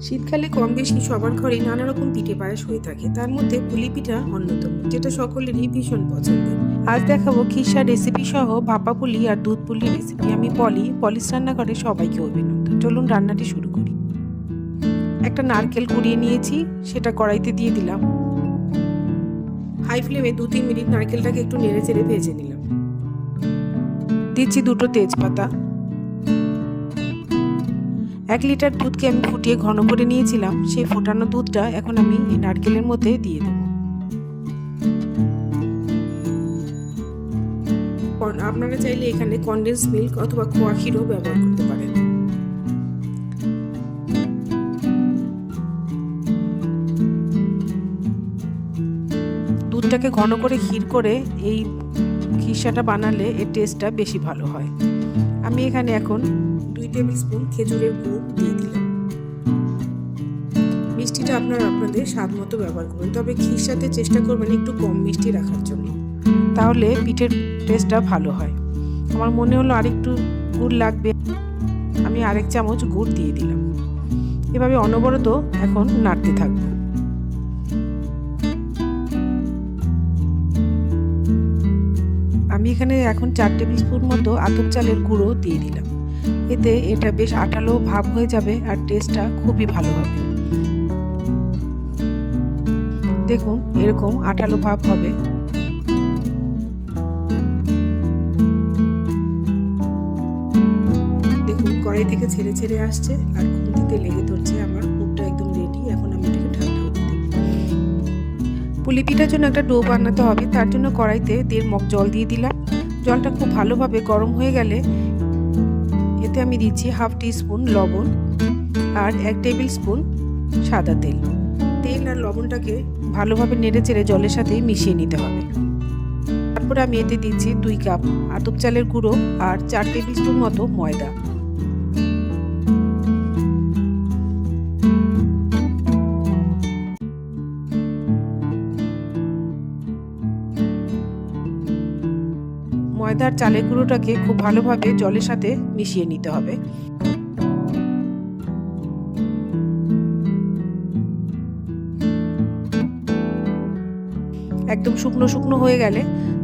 শীতকালে কম বেশি সবার ঘরেই নানা রকম পিঠে পায়েস হয়ে থাকে। তার মধ্যে পুলি পিঠা অন্যতম, যেটা সকলেরই ভীষণ পছন্দের। আজ দেখাবো খিসা রেসিপি সহ ভাপা পুলি আর দুধ পুলি রেসিপি আমি পলি, পলিশ রান্নাঘরে সবাইকে অভিনন্দন। চলুন রান্নাটি শুরু করি। একটা নারকেল কুড়িয়ে নিয়েছি, সেটা কড়াইতে দিয়ে দিলাম। হাই ফ্লেমে দু তিন মিনিট নারকেলটাকে একটু নেড়ে চেড়ে ভেজে নিলাম। দিচ্ছি দুটো তেজপাতা। এক লিটার দুধকে আমি ফুটিয়ে ঘন করে নিয়েছিলাম সেই ফোটানো দুধটা এখন আমি এই নারকেলের মধ্যে দিয়ে দেব। আপনারা চাইলে এখানে কনডেন্স মিল্ক অথবা খোয়া ক্ষীরও ব্যবহার করতে পারেন। দুধটাকে ঘন করে ক্ষীর করে এই খিসাটা বানালে এর টেস্টটা বেশি ভালো হয়। আমি এখানে এখন টেবিল স্পুন খেজুরের গুড় দিয়ে দিলাম। মিষ্টিটা আপনারা আপনাদের স্বাদ মতো ব্যবহার করবেন, তবে ক্ষীর সাথে চেষ্টা করবেন একটু কম মিষ্টি রাখার জন্য। তাহলে পিঠের টেস্টটা ভালো হয়। আমার মনে হলো আরেকটু গুড় লাগবে। আমি আরেক চামচ গুড় দিয়ে দিলাম। এভাবে অনবরত এখন নাড়তে থাকব। আমি এখানে এখন চার টেবিল স্পুন মতো আতপ চালের গুঁড়ো দিয়ে দিলাম। এতে এটা বেশ আঠালো ভাব হয়ে যাবে আর টেস্টটা খুবই ভালো হবে। দেখুন, এরকম আঠালো ভাব হবে। দেখুন, কড়াই থেকে ছেড়ে ছেড়ে আসছে আর খুন্তিতে লেগে ধরছে আমার পুরটা একদম রেডি এখন আমি এটাকে ঠান্ডা হতে পুলি পিঠার জন্য একটা ডো বানাতে হবে। তার জন্য কড়াইতে দেড় মগ জল দিয়ে দিলাম। জলটা খুব ভালোভাবে গরম হয়ে গেলে এতে আমি দিচ্ছি হাফ টি স্পুন লবণ আর এক টেবিল স্পুন সাদা তেল। তেল আর লবণটাকে ভালোভাবে নেড়ে চেড়ে জলের সাথে মিশিয়ে নিতে হবে। তারপরে আমি এতে দিচ্ছি দুই কাপ আতপ চালের গুঁড়ো আর চার টেবিল স্পুন মতো ময়দা। ময়দার চালের গুঁড়োটাকে খুব ভালোভাবে জলের সাথে মিশিয়ে নিতে হবে। একদম শুকনো শুকনো হয়ে গেলে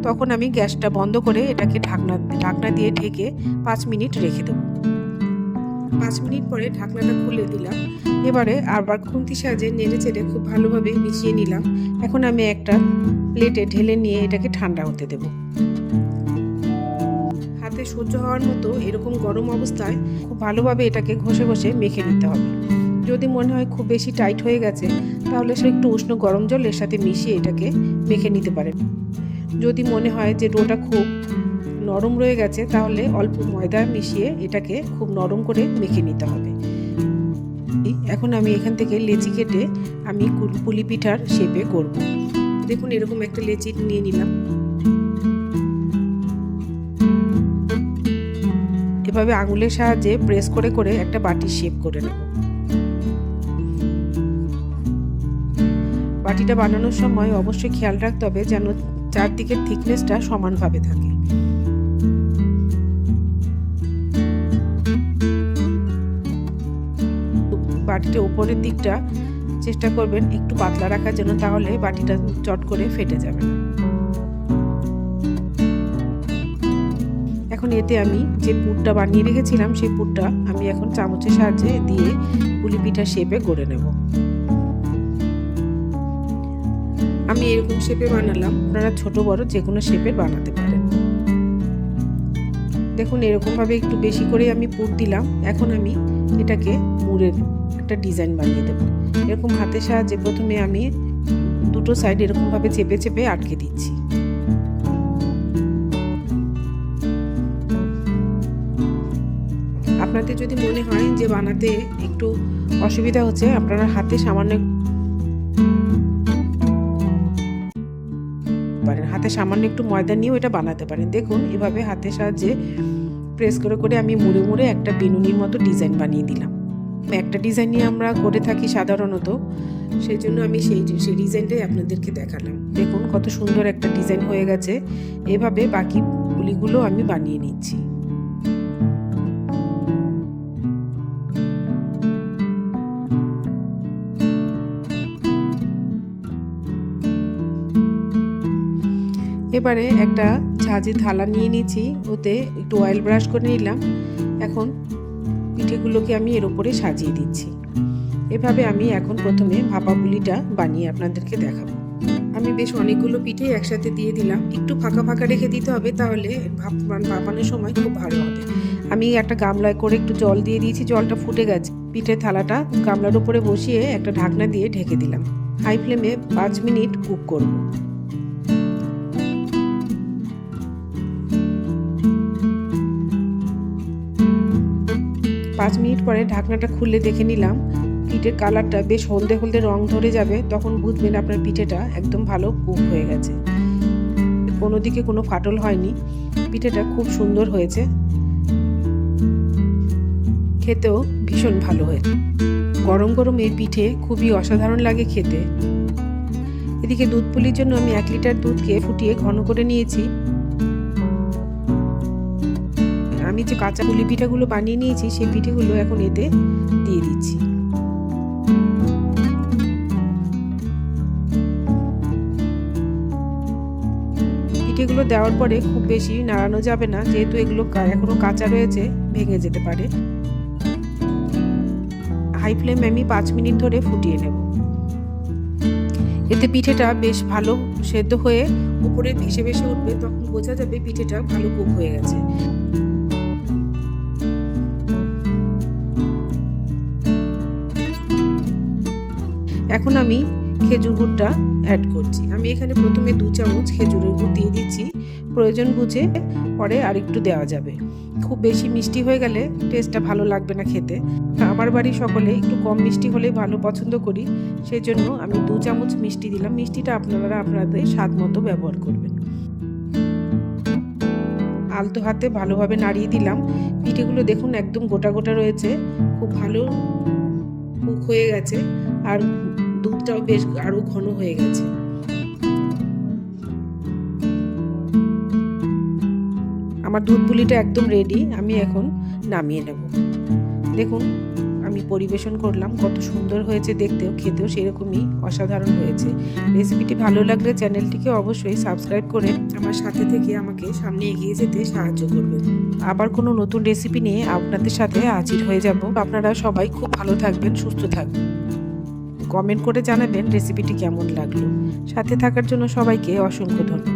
তখন আমি গ্যাসটা বন্ধ করে এটাকে ঢাকনা ঢাকনা দিয়ে ঢেকে পাঁচ মিনিট রেখে দেবো। পাঁচ মিনিট পরে ঢাকনাটা খুলে দিলাম। এবারে আবার খুন্তি সাহায্যে নেড়ে চেড়ে খুব ভালোভাবে মিশিয়ে নিলাম। এখন আমি একটা প্লেটে ঢেলে নিয়ে এটাকে ঠান্ডা হতে দেবো। সহ্য হওয়ার মতো এরকম গরম অবস্থায় খুব ভালোভাবে এটাকে ঘষে ঘষে মেখে নিতে হবে। যদি মনে হয় খুব বেশি টাইট হয়ে গেছে, তাহলে সে একটু উষ্ণ গরম জল এর সাথে মিশিয়ে এটাকে মেখে নিতে পারেন যদি মনে হয় যে ডোটা খুব নরম রয়ে গেছে, তাহলে অল্প ময়দা মিশিয়ে এটাকে খুব নরম করে মেখে নিতে হবে। এখন আমি এখান থেকে লেচি কেটে আমি পুলি পিঠার শেপে করব। দেখুন এরকম একটা লেচি নিয়ে নিলাম। এভাবে আঙুলের সাহায্যে প্রেস করে করে একটা বাটির শেপ করে নেব। বাটিটা বানানোর সময় অবশ্যই খেয়াল রাখতে হবে যেন চারদিকের থিকনেসটা সমানভাবে থাকে। বাটিটা উপরের দিকটা চেষ্টা করবেন একটু পাতলা রাখার জন্য, তাহলে বাটিটা চট করে ফেটে যাবে। না এখন এতে আমি যে পুরটা বানিয়ে রেখেছিলাম, সেই পুরটা আমি এখন চামচের সাহায্যে দিয়ে পুলি পিঠা শেপে গড়ে নেব। আমি এরকম শেপে বানালাম, আপনারা ছোট, বড় যে কোনো শেপের বানাতে পারেন। দেখুন, এরকমভাবে একটু বেশি করে আমি পুর দিলাম। এখন আমি এটাকে মুড়ের একটা ডিজাইন বানিয়ে দেবো। এরকম হাতের সাহায্যে প্রথমে আমি দুটো সাইড এরকমভাবে চেপে চেপে আটকে দিচ্ছি। আপনাদের যদি মনে হয় যে বানাতে একটু অসুবিধা হচ্ছে, আপনারা হাতে সামান্য পারেন। হাতে সামান্য একটু ময়দা নিয়েও এটা বানাতে পারেন। দেখুন, এভাবে হাতের সাহায্যে প্রেস করে করে আমি মুড়ে মুড়ে একটা বেনুনির মতো ডিজাইন বানিয়ে দিলাম। একটা ডিজাইন নিয়ে আমরা করে থাকি সাধারণত, সেই জন্য আমি সেই সেই ডিজাইনটাই আপনাদেরকে দেখালাম। দেখুন, কত সুন্দর একটা ডিজাইন হয়ে গেছে। এভাবে বাকি পুলিগুলো আমি বানিয়ে নিচ্ছি। এবারে একটা ঝাঁঝের থালা নিয়ে নিয়েছি, ওতে একটু অয়েল ব্রাশ করে নিলাম। এখন পিঠেগুলোকে আমি এর উপরে সাজিয়ে দিচ্ছি। এভাবে আমি এখন প্রথমে ভাপা পুলিটা বানিয়ে আপনাদেরকে দেখাবো। আমি বেশ অনেকগুলো পিঠে একসাথে দিয়ে দিলাম। একটু ফাঁকা ফাঁকা রেখে দিতে হবে, তাহলে ভাপ ভাপানোর সময় খুব ভালো হবে। আমি একটা গামলায় করে একটু জল দিয়ে দিয়েছি, জলটা ফুটে গেছে। পিঠের থালাটা গামলার উপরে বসিয়ে একটা ঢাকনা দিয়ে ঢেকে দিলাম। হাই ফ্লেমে পাঁচ মিনিট কুক করব। পাঁচ মিনিট পরে ঢাকনাটা খুলে দেখে নিলাম। পিঠের কালারটা বেশ হলদে হলদে রং ধরে যাবে, তখন বুঝবেন আপনার পিঠেটা একদম ভালো কুক হয়ে গেছে। কোনো দিকে কোনো ফাটল হয়নি। পিঠেটা খুব সুন্দর হয়েছে। খেতেও ভীষণ ভালো হয়েছে গরম গরম এই পিঠে খুবই অসাধারণ লাগে খেতে। এদিকে দুধ পুলির জন্য আমি এক লিটার দুধকে ফুটিয়ে ঘন করে নিয়েছি। আমি যে কাঁচা পুলি পিঠাগুলো বানিয়ে নিয়েছি, সেই পিঠেগুলো এখন এতে দিয়ে দিচ্ছি। পিঠেগুলো দেওয়ার পরে খুব বেশি নাড়ানো যাবে না, যেহেতু এগুলো এখনও কাঁচা রয়েছে, ভেঙে যেতে পারে। হাই ফ্লেমে আমি পাঁচ মিনিট ধরে ফুটিয়ে নেব। এতে পিঠেটা বেশ ভালো সেদ্ধ হয়ে উপরে ভেসে ভেসে উঠবে, তখন বোঝা যাবে পিঠেটা ভালো কুক হয়ে গেছে। এখন আমি খেজুর গুড়টা অ্যাড করছি। আমি এখানে প্রথমে দু চামচ খেজুরের গুড় দিয়ে দিচ্ছি। প্রয়োজন বুঝে পরে আর একটু দেওয়া যাবে। খুব বেশি মিষ্টি হয়ে গেলে টেস্টটা ভালো লাগবে না খেতে। আমার বাড়ি সকলে একটু কম মিষ্টি হলেই ভালো পছন্দ করি। সেই জন্য আমি দু চামচ মিষ্টি দিলাম। মিষ্টিটা আপনারা আপনাদের স্বাদ মতো ব্যবহার করবেন। আলতো হাতে ভালোভাবে নাড়িয়ে দিলাম। পিঠেগুলো দেখুন একদম গোটা গোটা রয়েছে। খুব ভালো কুক হয়ে গেছে। আর দুধটাও বেশ আরও ঘন হয়ে গেছে। আমার দুধ পুলিটা একদম রেডি আমি এখন নামিয়ে নেব। দেখুন, আমি পরিবেশন করলাম, কত সুন্দর হয়েছে দেখতেও, খেতেও সেরকমই অসাধারণ হয়েছে। রেসিপিটি ভালো লাগলে চ্যানেলটিকে অবশ্যই সাবস্ক্রাইব করে আমার সাথে থেকে আমাকে সামনে এগিয়ে যেতে সাহায্য করবেন। আবার কোনো নতুন রেসিপি নিয়ে আপনাদের সাথে হাজির হয়ে যাব। আপনারা সবাই খুব ভালো থাকবেন, সুস্থ থাকবেন। কমেন্ট করে জানাবেন রেসিপিটি কেমন লাগল। সাথে থাকার জন্য সবাইকে অসংখ্য ধন্যবাদ।